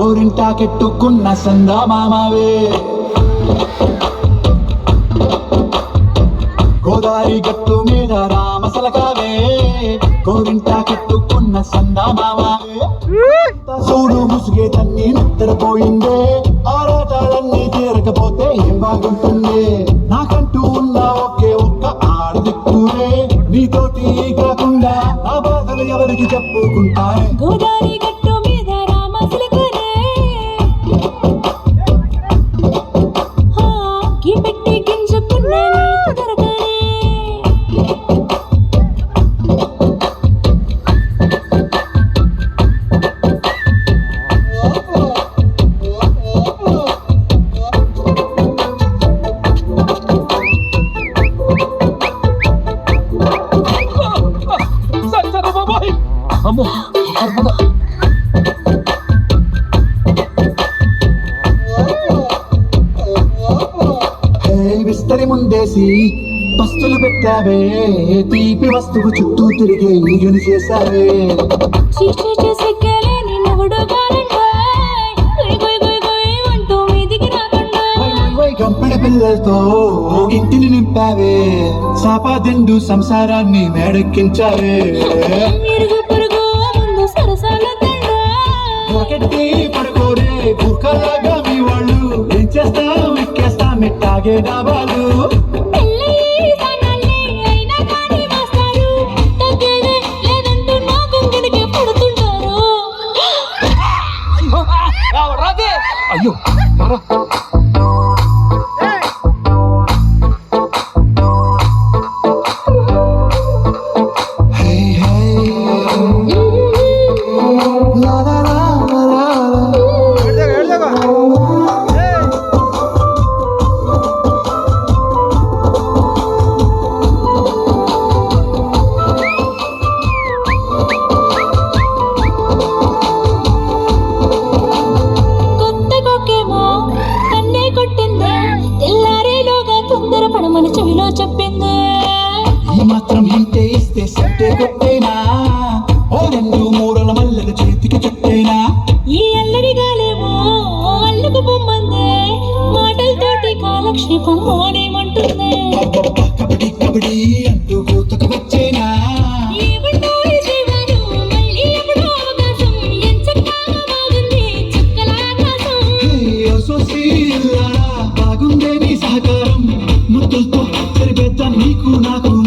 కోరింటాకెట్టుకున్న సందా మామావే గోదావరి గట్టు మీద రామసలకావే. కోరింటాకెట్టుకున్న సందా మామావే చూడు ముసుగే తన్ని నిద్రపోయిందే. ఆరాటాలన్నీ తీరకపోతే ఏం బాగుంటుంది? నాకంటూ ఉన్న ఒకే ఒక్క ఆడదిక్కునే నీతోటి కాకుండా నా బాధలు ఎవరికి చెప్పుకుంటానే గోదావరి విస్తరి ముందేసి పస్తులు పెట్టావే. తీపి వస్తువు చుట్టూ తిరిగే ఈగని చేశావే. గంపెడ పిల్లలతో ఇంటిని నింపావే. సాపాదిండు సంసారాన్ని మేడెక్కించావే. లేదంటూ నా కొంగడికి పడుతుంటారు. అయ్యో చెవిలో చెప్పింది. ఈ మాత్రం హింటే ఇస్తే సట్టే కొట్టేనా? ఓ రెండు మూరల మల్లెల చేతికి చుట్టేనా? ఈ అల్లడి గాలేమో అల్లుకు పొమ్మంది మాటలతోటి కాలక్షేపం మోని Di ko nga 'to.